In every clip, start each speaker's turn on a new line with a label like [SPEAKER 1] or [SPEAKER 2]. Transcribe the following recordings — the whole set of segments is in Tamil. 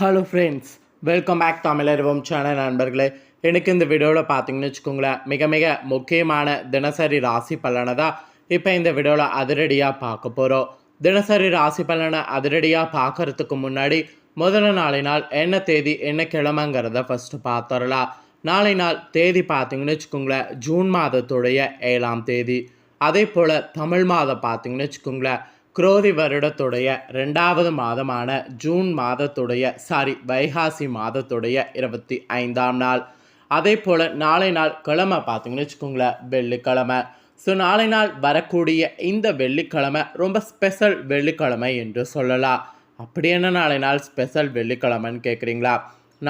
[SPEAKER 1] ஹலோ ஃப்ரெண்ட்ஸ் வெல்கம் பேக் தமிழர்வம் சேனல் நண்பர்களே. எனக்கு இந்த வீடியோவில் பார்த்தீங்கன்னு வச்சுக்கோங்களேன் மிக மிக முக்கியமான தினசரி ராசி பலனை தான் இப்போ இந்த வீடியோவில் அதிரடியாக பார்க்க போகிறோம் தினசரி ராசி பலனை அதிரடியாக பார்க்கறதுக்கு முன்னாடி முதல்ல நாளை நாள் என்ன தேதி என்ன கிழமைங்கிறத ஃபஸ்ட்டு பார்த்துடலாம். நாளை நாள் தேதி பார்த்தீங்கன்னு வச்சுக்கோங்களேன் ஜூன் மாதத்துடைய ஏழாம் தேதி. அதே போல் தமிழ் மாதம் பார்த்தீங்கன்னு வச்சுக்கோங்களேன் குரோதி வருடத்துடைய ரெண்டாவது மாதமான ஜூன் மாதத்துடைய சாரி வைகாசி மாதத்துடைய இருபத்தி ஐந்தாம் நாள். அதே போல் நாளை நாள் கிழமை பார்த்தீங்கன்னு வச்சுக்கோங்களேன் வெள்ளிக்கிழமை. ஸோ நாளை நாள் வரக்கூடிய இந்த வெள்ளிக்கிழமை ரொம்ப ஸ்பெஷல் வெள்ளிக்கிழமை என்று சொல்லலாம். அப்படி என்ன நாளை நாள் ஸ்பெஷல் வெள்ளிக்கிழமைன்னு கேட்குறீங்களா?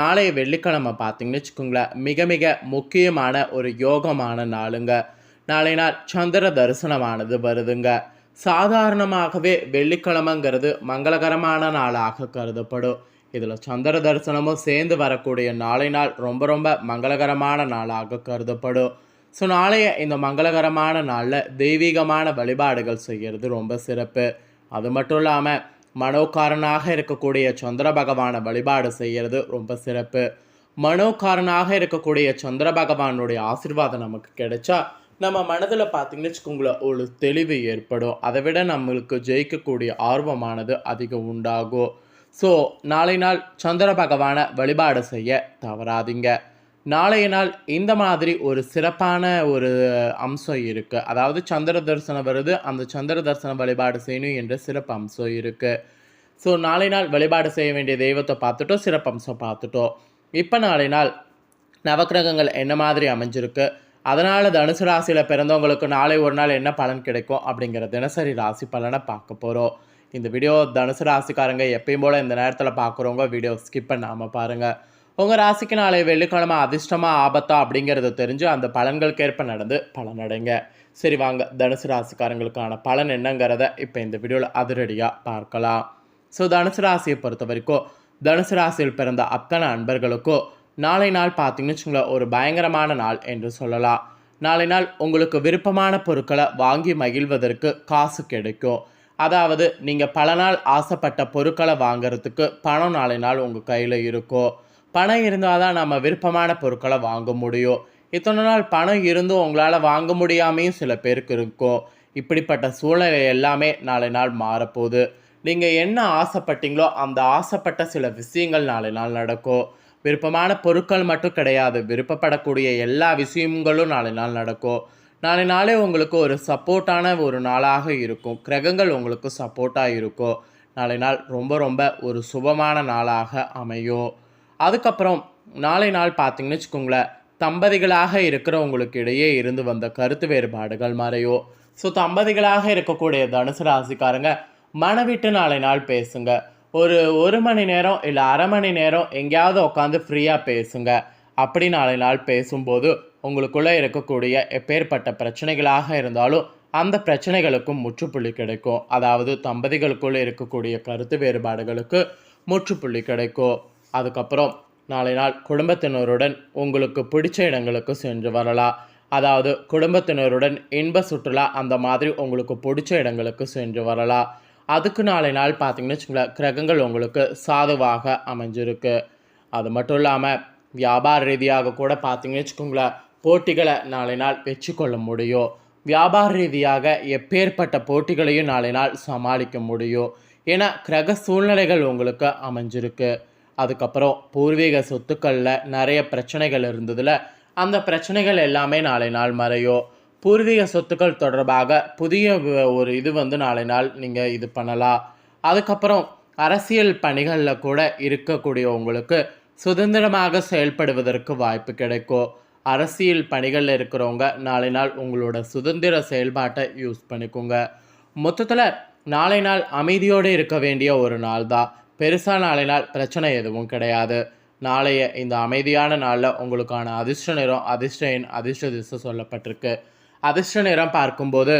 [SPEAKER 1] நாளைய வெள்ளிக்கிழமை பார்த்தீங்கன்னு வச்சுக்கோங்களேன் மிக மிக முக்கியமான ஒரு யோகமான நாளுங்க. நாளை நாள் சந்திர தரிசனமானது வருதுங்க. சாதாரணமாகவே வெள்ளிக்கிழமைங்கிறது மங்களகரமான நாளாக கருதப்படும். இதில் சந்திர தரிசனமும் சேர்ந்து வரக்கூடிய நாளை நாள் ரொம்ப ரொம்ப மங்களகரமான நாளாக கருதப்படும். ஸோ நாளைய இந்த மங்களகரமான நாளில் தெய்வீகமான வழிபாடுகள் செய்கிறது ரொம்ப சிறப்பு. அது மட்டும் இல்லாமல் மனோகாரனாக இருக்கக்கூடிய சந்திர பகவானை வழிபாடு செய்கிறது ரொம்ப சிறப்பு. மனோகாரனாக இருக்கக்கூடிய சந்திர பகவானுடைய ஆசீர்வாதம் நமக்கு கிடைச்சா நம்ம மனதில் பார்த்தீங்கன்னு வச்சுக்கோங்களேன் ஒரு தெளிவு ஏற்படும். அதை விட நம்மளுக்கு ஜெயிக்கக்கூடிய ஆர்வமானது அதிகம் உண்டாகும். ஸோ நாளை நாள் சந்திர பகவானை வழிபாடு செய்ய தவறாதீங்க. நாளைய நாள் இந்த மாதிரி ஒரு சிறப்பான ஒரு அம்சம் இருக்குது அதாவது சந்திர தரிசனம் வருது அந்த சந்திர தரிசன வழிபாடு செய்யணும் என்ற சிறப்பு அம்சம் இருக்குது ஸோ நாளை நாள் வழிபாடு செய்ய வேண்டிய தெய்வத்தை பார்த்துட்டோம் சிறப்பு அம்சம் பார்த்துட்டோம். இப்போ நாளை நாள் நவக்கிரகங்கள் என்ன மாதிரி அமைஞ்சிருக்கு? அதனால் தனுசு ராசியில் பிறந்தவங்களுக்கு நாளை ஒரு நாள் என்ன பலன் கிடைக்கும் அப்படிங்கிற தினசரி ராசி பலனை பார்க்க போகிறோம் இந்த வீடியோ தனுசு ராசிக்காரங்க எப்பயும் போல் இந்த நேரத்தில் பார்க்குறவங்க வீடியோ ஸ்கிப் பண்ணாமல் பாருங்கள் உங்கள் ராசிக்கு நாளை வெள்ளிக்கிழமை அதிர்ஷ்டமாக ஆபத்தா அப்படிங்கிறத தெரிஞ்சு அந்த பலன்களுக்கேற்ப நடந்து பலனடைங்க. சரி வாங்க தனுசு ராசிக்காரங்களுக்கான பலன் என்னங்கிறத இப்போ இந்த வீடியோவில் அதிரடியாக பார்க்கலாம். ஸோ தனுசு ராசியை பொறுத்த வரைக்கும் தனுசு ராசியில் பிறந்த அத்தனை அன்பர்களுக்கும் நாளை நாள் பார்த்தீங்கன்னு வச்சுங்களேன் ஒரு பயங்கரமான நாள் என்று சொல்லலாம். நாளை நாள் உங்களுக்கு விருப்பமான பொருட்களை வாங்கி மகிழ்வதற்கு காசு கிடைக்கும். அதாவது நீங்கள் பல நாள் ஆசைப்பட்ட பொருட்களை வாங்குறதுக்கு பணம் நாளை நாள் உங்கள் கையில் இருக்கும். பணம் இருந்தால் தான் நம்ம விருப்பமான பொருட்களை வாங்க முடியும். இத்தனை நாள் பணம் இருந்தும் உங்களால் வாங்க முடியாமையும் சில பேருக்கு இருக்கும். இப்படிப்பட்ட சூழ்நிலை எல்லாமே நாளை நாள் மாறப்போகுது. நீங்கள் என்ன ஆசைப்பட்டீங்களோ அந்த ஆசைப்பட்ட சில விஷயங்கள் நாளை நாள் நடக்கும். விருப்பமான பொருட்கள் மட்டும் கிடையாது. விருப்பப்படக்கூடிய எல்லா விஷயங்களும் நாளை நாள் நடக்கும். நாளை நாளே உங்களுக்கு ஒரு சப்போர்ட்டான ஒரு நாளாக இருக்கும். கிரகங்கள் உங்களுக்கு சப்போர்ட்டாக இருக்கும். நாளை நாள் ரொம்ப ரொம்ப ஒரு சுபமான நாளாக அமையும். அதுக்கப்புறம் நாளை நாள் பார்த்தீங்கன்னு வச்சுக்கோங்களேன் தம்பதிகளாக இருக்கிறவங்களுக்கு இடையே இருந்து வந்த கருத்து வேறுபாடுகள் மறையோ ஸோ தம்பதிகளாக இருக்கக்கூடிய தனுசு ராசிக்காரங்க மனவிட்டு நாளை நாள் பேசுங்க. ஒரு ஒரு மணி நேரம் இல்லை அரை மணி நேரம் எங்கேயாவது உட்காந்து ஃப்ரீயாக பேசுங்க. அப்படி நாளை நாள் பேசும்போது உங்களுக்குள்ளே இருக்கக்கூடிய எப்பேற்பட்ட பிரச்சனைகளாக இருந்தாலும் அந்த பிரச்சனைகளுக்கும் முற்றுப்புள்ளி கிடைக்கும். அதாவது தம்பதிகளுக்குள்ளே இருக்கக்கூடிய கருத்து வேறுபாடுகளுக்கு முற்றுப்புள்ளி கிடைக்கும். அதுக்கப்புறம் நாளை நாள் குடும்பத்தினருடன் உங்களுக்கு பிடிச்ச இடங்களுக்கு சென்று வரலாம். அதாவது குடும்பத்தினருடன் இன்ப சுற்றுலா அந்த மாதிரி உங்களுக்கு பிடிச்ச இடங்களுக்கு சென்று வரலாம். அதுக்கு நாளை நாள் பார்த்திங்கன்னு வச்சுங்களேன் கிரகங்கள் உங்களுக்கு சாதுவாக அமைஞ்சிருக்கு. அது மட்டும் இல்லாமல் வியாபார ரீதியாக கூட பார்த்தீங்கன்னு வச்சுக்கோங்களேன் போட்டிகளை நாளை நாள் வெற்றி கொள்ள முடியும். வியாபார ரீதியாக எப்பேற்பட்ட போட்டிகளையும் நாளை நாள் சமாளிக்க முடியும். ஏன்னா கிரக சூழ்நிலைகள் உங்களுக்கு அமைஞ்சிருக்கு. அதுக்கப்புறம் பூர்வீக சொத்துக்களில் நிறைய பிரச்சனைகள் இருந்ததில் அந்த பிரச்சனைகள் எல்லாமே நாளை நாள் மறையும். பூர்வீக சொத்துக்கள் தொடர்பாக புதிய ஒரு இது வந்து நாளை நாள் நீங்கள் இது பண்ணலாம். அதுக்கப்புறம் அரசியல் பணிகளில் கூட இருக்கக்கூடிய உங்களுக்கு சுதந்திரமாக செயல்படுவதற்கு வாய்ப்பு கிடைக்கும். அரசியல் பணிகளில் இருக்கிறவங்க நாளை நாள் உங்களோட சுதந்திர செயல்பாட்டை யூஸ் பண்ணிக்கோங்க. மொத்தத்தில் நாளை நாள் அமைதியோடு இருக்க வேண்டிய ஒரு நாள் தான். பெருசாக நாளை நாள் பிரச்சனை எதுவும் கிடையாது. நாளைய இந்த அமைதியான நாளில் உங்களுக்கான அதிர்ஷ்ட நிறம் அதிர்ஷ்ட எண் அதிர்ஷ்ட திசை சொல்லப்பட்டிருக்கு. அதிர்ஷ்ட நிறம் பார்க்கும்போது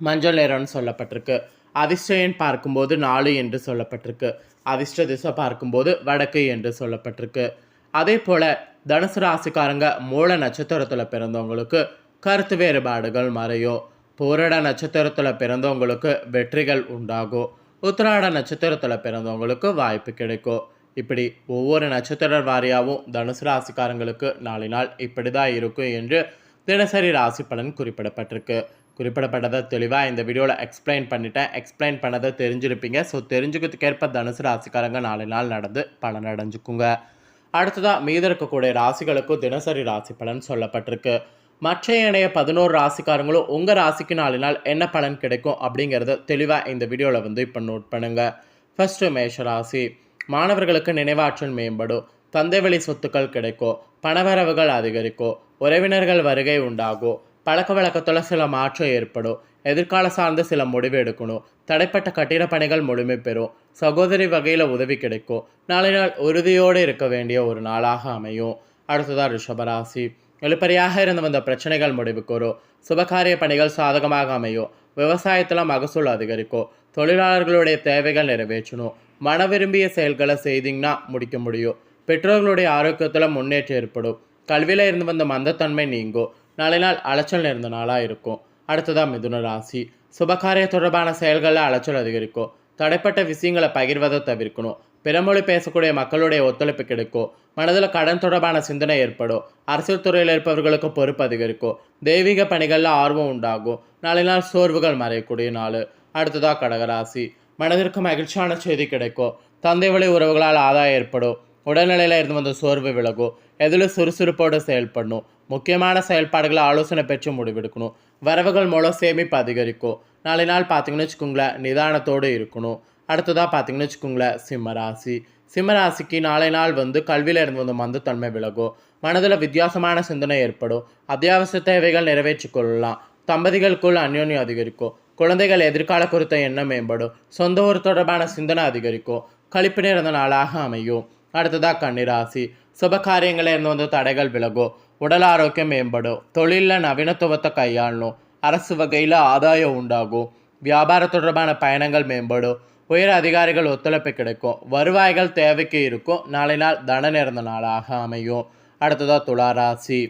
[SPEAKER 1] மஞ்சள் நிறம்னு சொல்லப்பட்டிருக்கு. அதிர்ஷ்ட எண் பார்க்கும்போது நாலு என்று சொல்லப்பட்டிருக்கு. அதிர்ஷ்ட திசை பார்க்கும்போது வடக்கு என்று சொல்லப்பட்டிருக்கு. அதே போல் தனுசு ராசிக்காரங்க மூல நட்சத்திரத்தில் பிறந்தவங்களுக்கு கருத்து வேறுபாடுகள் மறையும். பூரட நட்சத்திரத்தில் பிறந்தவங்களுக்கு வெற்றிகள் உண்டாகும். உத்திராட நட்சத்திரத்தில் பிறந்தவங்களுக்கு வாய்ப்பு கிடைக்கும். இப்படி ஒவ்வொரு நட்சத்திர வாரியாகவும் தனுசு ராசிக்காரங்களுக்கு நாளை நாள் இப்படி தான் இருக்கும் என்று தினசரி ராசி பலன் குறிப்பிடப்பட்டிருக்கு. குறிப்பிடப்பட்டதை தெளிவாக இந்த வீடியோவில் எக்ஸ்பிளைன் பண்ணிட்டேன். எக்ஸ்பிளைன் பண்ணதை தெரிஞ்சிருப்பீங்க. ஸோ தெரிஞ்சுக்கிறதுக்கேற்ப தனுசு ராசிக்காரங்க நாலு நாள் நடந்து பலன் அடைஞ்சுக்குங்க. அடுத்ததாக மீத இருக்கக்கூடிய ராசிகளுக்கும் தினசரி ராசி பலன் சொல்லப்பட்டிருக்கு. மற்ற இணைய பதினோரு ராசிக்காரங்களும் உங்கள் ராசிக்கு நாலு நாள் என்ன பலன் கிடைக்கும் அப்படிங்கிறத தெளிவாக இந்த வீடியோவில் வந்து இப்போ நோட் பண்ணுங்கள் ஃபஸ்ட்டு மேஷ ராசி. மாணவர்களுக்கு நினைவாற்றல் மேம்படும். தந்தை சொத்துக்கள் கிடைக்கும் பணவரவுகள் அதிகரிக்கும் உறவினர்கள் வருகை உண்டாகும் பழக்க வழக்கத்தில் சில மாற்றம் ஏற்படும் எதிர்கால சார்ந்த சில முடிவு எடுக்கணும் தடைப்பட்ட கட்டிட பணிகள் முழுமை பெறும் சகோதரி வகையில் உதவி கிடைக்கும் நாளை நாள் உறுதியோடு இருக்க வேண்டிய ஒரு நாளாக அமையும். அடுத்ததாக ரிஷபராசி. எழுப்பறியாக இருந்து வந்த பிரச்சனைகள் முடிவுக்கு வரும். சுபகாரிய பணிகள் சாதகமாக அமையும். விவசாயத்தில் மகசூல் அதிகரிக்கும் தொழிலாளர்களுடைய தேவைகள் நிறைவேற்றணும். மன விரும்பிய செயல்களை செய்தீங்கன்னா முடிக்க முடியும். பெற்றோர்களுடைய ஆரோக்கியத்தில் முன்னேற்றம் ஏற்படும். கல்வியில் இருந்து வந்த மந்தத்தன்மை நீங்கும் நாளை நாள் அலைச்சல் நிறைந்த நாளாக இருக்கும். அடுத்ததாக மிதுன ராசி. சுபகாரிய தொடர்பான செயல்களில் அலைச்சல் அதிகரிக்கும் தடைப்பட்ட விஷயங்களை பகிர்வதை தவிர்க்கணும். பிறமொழி பேசக்கூடிய மக்களுடைய ஒத்துழைப்பு கிடைக்கும் மனதில் கடன் தொடர்பான சிந்தனை ஏற்படும். அரசியல் துறையில் இருப்பவர்களுக்கு பொறுப்பு அதிகரிக்கும் தெய்வீக பணிகளில் ஆர்வம் உண்டாகும். நாளை நாள் சோர்வுகள் மறையக்கூடிய நாள். அடுத்ததாக கடகராசி. மனதிற்கு மகிழ்ச்சியான செய்தி கிடைக்கும் தந்தை வழி உறவுகளால் ஆதாயம் ஏற்படும். உடல்நிலையில் இருந்து வந்த சோர்வு விலகும். எதில் சுறுசுறுப்போடு செயல்படணும். முக்கியமான செயல்பாடுகளை ஆலோசனை பெற்று முடிவெடுக்கணும். வரவுகள் மூலம் சேமிப்பு அதிகரிக்கும். நாளை நாள் பார்த்தீங்கன்னு வச்சுக்கோங்களேன் நிதானத்தோடு இருக்கணும். அடுத்ததாக பார்த்தீங்கன்னு வச்சுக்கோங்களேன் சிம்மராசி சிம்மராசிக்கு நாளை நாள் வந்து கல்வியில் இருந்து வந்த மந்தத்தன்மை விலகும். மனதில் வித்தியாசமான சிந்தனை ஏற்படும். அத்தியாவசிய தேவைகள் நிறைவேற்றிக் கொள்ளலாம் தம்பதிகளுக்குள் அந்யோன்யம் அதிகரிக்கும். குழந்தைகள் எதிர்கால குறித்த எண்ணம் மேம்படும். சொந்த ஊர் தொடர்பான சிந்தனை அதிகரிக்கும். கழிப்பு நிறந்த நாளாக அமையும். அடுத்ததாக கன்னிராசி சுப காரியங்களில் இருந்து வந்து தடைகள் விலகும் உடல் ஆரோக்கியம் மேம்படும் தொழிலில் நவீனத்துவத்தை கையாளணும் அரசு வகையில் ஆதாயம் உண்டாகும் வியாபார தொடர்பான பயணங்கள் மேம்படும் உயர் அதிகாரிகள் ஒத்துழைப்பு கிடைக்கும் வருவாய்கள் தேவைக்கு இருக்கும் நாளை நாள் தன நிறந்த நாளாக அமையும் அடுத்ததாக துளாராசி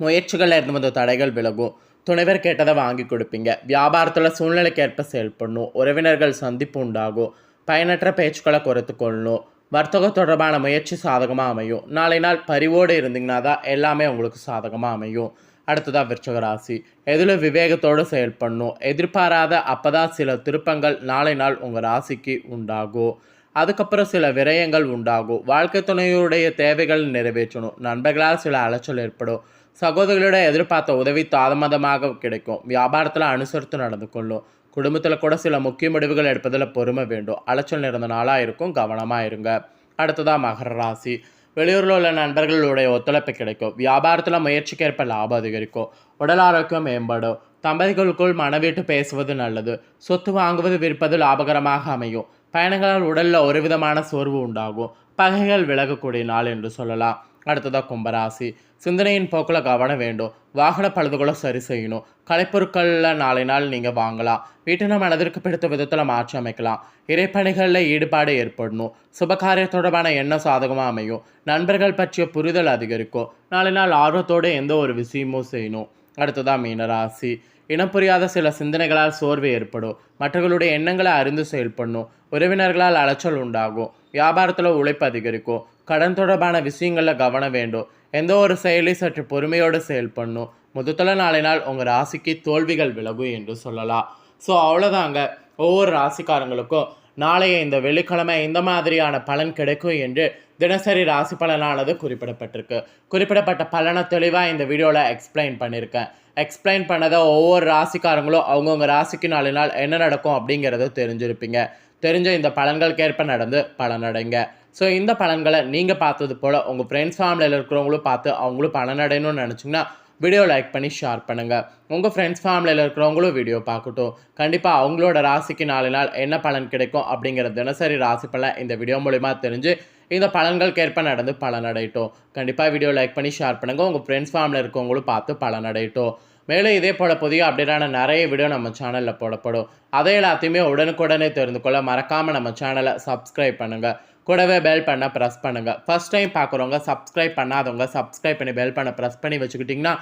[SPEAKER 1] முயற்சிகளில் இருந்து வந்த தடைகள் விலகும் துணைவர் கேட்டதை வாங்கி கொடுப்பீங்க வியாபாரத்தில் சூழ்நிலைக்கு ஏற்ப செயல்படணும் உறவினர்கள் சந்திப்பு உண்டாகும் பயனற்ற பேச்சுக்களை குறைத்து கொள்ளணும் வர்த்தக தொடர்பான முயற்சி சாதகமாக அமையும். நாளை நாள் பரிவோடு இருந்தீங்கன்னா தான் எல்லாமே உங்களுக்கு சாதகமாக அமையும். அடுத்ததாக விருச்சக ராசி. எதில் விவேகத்தோடு செயல்படணும். எதிர்பாராத அப்போதான் சில திருப்பங்கள் நாளை நாள் உங்கள் ராசிக்கு உண்டாகும். அதுக்கப்புறம் சில விரயங்கள் உண்டாகும். வாழ்க்கை துணையுடைய தேவைகள் நிறைவேற்றணும். நண்பர்களால் சில அலைச்சல் ஏற்படும். சகோதரிகளோட எதிர்பார்த்த உதவி தாமதமாக கிடைக்கும். வியாபாரத்தில் அனுசரித்து நடந்து கொள்ளும் குடும்பத்தில் கூட சில முக்கிய முடிவுகள் எடுப்பதில் பொறுமை வேண்டும். அலைச்சல் நிறைந்த நாளாக இருக்கும் கவனமாக இருங்க. அடுத்ததாக மகர ராசி. வெளியூரில் உள்ள நண்பர்களுடைய ஒத்துழைப்பு கிடைக்கும். வியாபாரத்தில் முயற்சிக்கேற்ப லாபம் அதிகரிக்கும். உடல் ஆரோக்கியம் மேம்படும். தம்பதிகளுக்குள் மனவிட்டு பேசுவது நல்லது. சொத்து வாங்குவது விற்பது லாபகரமாக அமையும். பயணங்களால் உடலில் ஒரு விதமான சோர்வு உண்டாகும். பகைகள் விலகக்கூடிய நாள் என்று சொல்லலாம். அடுத்ததாக கும்பராசி சிந்தனையின் போக்கில் கவனம் வேண்டும் வாகன பழுதுகளை சரி செய்யணும் கலைப்பொருட்களில் நாளை நாள் நீங்கள் வாங்கலாம் வீட்டின மனதிற்கு பிடித்த விதத்தில் மாற்றி அமைக்கலாம் இறைப்பணிகளில் ஈடுபாடு ஏற்படணும் சுபகாரிய தொடர்பான எண்ணம் சாதகமாக அமையும் நண்பர்கள் பற்றிய புரிதல் அதிகரிக்கும் நாளை நாள் ஆர்வத்தோடு எந்த ஒரு விஷயமும் செய்யணும் அடுத்ததாக மீனராசி இனம் புரியாத சில சிந்தனைகளால் சோர்வு ஏற்படும் மற்றவர்களுடைய எண்ணங்களை அறிந்து செயல்படணும் உறவினர்களால் அலைச்சல் உண்டாகும் வியாபாரத்தில் உழைப்பு அதிகரிக்கும் கடன் தொடர்பான விஷயங்களில் கவனம் வேண்டும். எந்த ஒரு செயலையும் சற்று பொறுமையோடு செயல்படணும். முதல்ல நாளை நாள் உங்கள் ராசிக்கு தோல்விகள் விலகும் என்று சொல்லலாம். ஸோ அவ்வளோதாங்க ஒவ்வொரு ராசிக்காரங்களுக்கும் நாளைய இந்த வெள்ளிக்கிழமை இந்த மாதிரியான பலன் கிடைக்கும் என்று தினசரி ராசி பலனானது குறிப்பிடப்பட்டிருக்கு. குறிப்பிடப்பட்ட பலனை தெளிவாக இந்த வீடியோவில் எக்ஸ்பிளைன் பண்ணியிருக்கேன். எக்ஸ்பிளைன் பண்ணதை ஒவ்வொரு ராசிக்காரங்களும் அவங்கவுங்க ராசிக்கு நாலு நாள் என்ன நடக்கும் அப்படிங்கிறத தெரிஞ்சிருப்பீங்க. தெரிஞ்ச இந்த பலன்களுக்கேற்ப நடந்து பலனடைங்க. ஸோ இந்த பலன்களை நீங்கள் பார்த்தது போல் உங்கள் ஃப்ரெண்ட்ஸ் ஃபேமிலியில் இருக்கிறவங்களும் பார்த்து அவங்களும் பலனடையணும்னு நினச்சிங்கன்னா வீடியோ லைக் பண்ணி ஷேர் பண்ணுங்கள் உங்கள் ஃப்ரெண்ட்ஸ் ஃபேமிலியில் இருக்கிறவங்களும் வீடியோ பார்க்கட்டும். கண்டிப்பாக அவங்களோட ராசிக்கு நாலு நாள் என்ன பலன் கிடைக்கும் அப்படிங்கிற தினசரி ராசி பலன் இந்த வீடியோ மூலிமா தெரிஞ்சு இந்த பலன்களுக்கேற்ப நடந்து பலன் அடையட்டும். கண்டிப்பாக வீடியோ லைக் பண்ணி ஷேர் பண்ணுங்கள் உங்கள் ஃப்ரெண்ட்ஸ் ஃபேமிலியில் இருக்கவங்களும் பார்த்து பலனடையட்டும் மேலும் இதே போல் புதிய அப்டேட்டான நிறைய வீடியோ நம்ம சேனலில் போடப்படும். அதை எல்லாத்தையுமே உடனுக்குடனே தெரிந்து கொள்ள மறக்காமல் நம்ம சேனலை சப்ஸ்கிரைப் பண்ணுங்கள் கூடவே பெல் பண்ண ப்ரெஸ் பண்ணுங்கள் ஃபர்ஸ்ட் டைம் பார்க்குறவங்க சப்ஸ்கிரைப் பண்ணாதவங்க சப்ஸ்கிரைப் பண்ணி பெல் பண்ண ப்ரெஸ் பண்ணி வச்சுக்கிட்டிங்கன்னா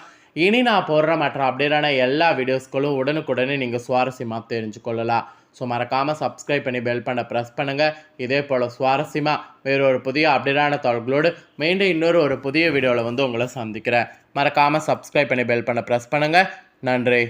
[SPEAKER 1] இனி நான் போடுற மற்ற அப்டேட்டான எல்லா வீடியோஸ்களும் உடனுக்குடனே நீங்கள் சுவாரஸ்யமாக தெரிஞ்சுக்கொள்ளலாம். ஸோ மறக்காமல் சப்ஸ்கிரைப் பண்ணி பெல் பண்ண ப்ரெஸ் பண்ணுங்கள் இதே போல் சுவாரஸ்யமாக வேறு ஒரு புதிய அப்டேட்டான தகவல்களோடு மீண்டும் இன்னொரு ஒரு புதிய வீடியோவில் வந்து உங்களை சந்திக்கிறேன். மறக்காமல் சப்ஸ்கிரைப் பண்ணி பெல் பண்ண ப்ரெஸ் பண்ணுங்கள் நன்றி.